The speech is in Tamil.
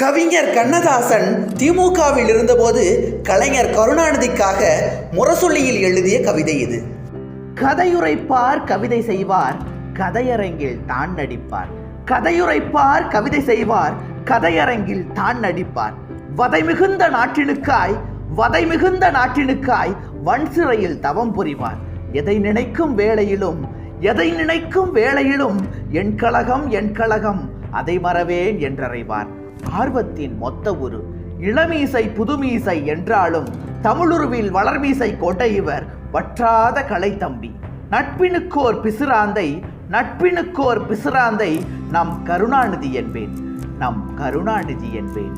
கவிஞர் கண்ணதாசன் திமுகவில் இருந்தபோது கலைஞர் கருணாநிதிக்காக முரசொல்லியில் எழுதிய கவிதை இது. கதையுரைப்பார் கவிதை செய்வார் கதையரங்கில் தான் நடிப்பார். கதையுரைப்பார் கவிதை செய்வார் கதையரங்கில் தான் நடிப்பார். வதை மிகுந்த நாட்டினுக்காய் வதை மிகுந்த நாட்டினுக்காய் வன் சிறையில் தவம் புரிவார். எதை நினைக்கும் வேளையிலும் எதை நினைக்கும் வேளையிலும் என் கழகம் என் கழகம் அதை மறவேன் என்றறைவார். ஆர்வத்தின் மொத்த உரு. இளமீசை புதுமீசை என்றாலும் தமிழுருவில் வளர்மீசை கொண்ட இவர் வற்றாத கலை தம்பி. நட்பினுக்கோர் பிசுராந்தை நட்பினுக்கோர் பிசுராந்தை நம் கருணாநிதி என்பேன். நம் கருணாநிதி என்பேன்.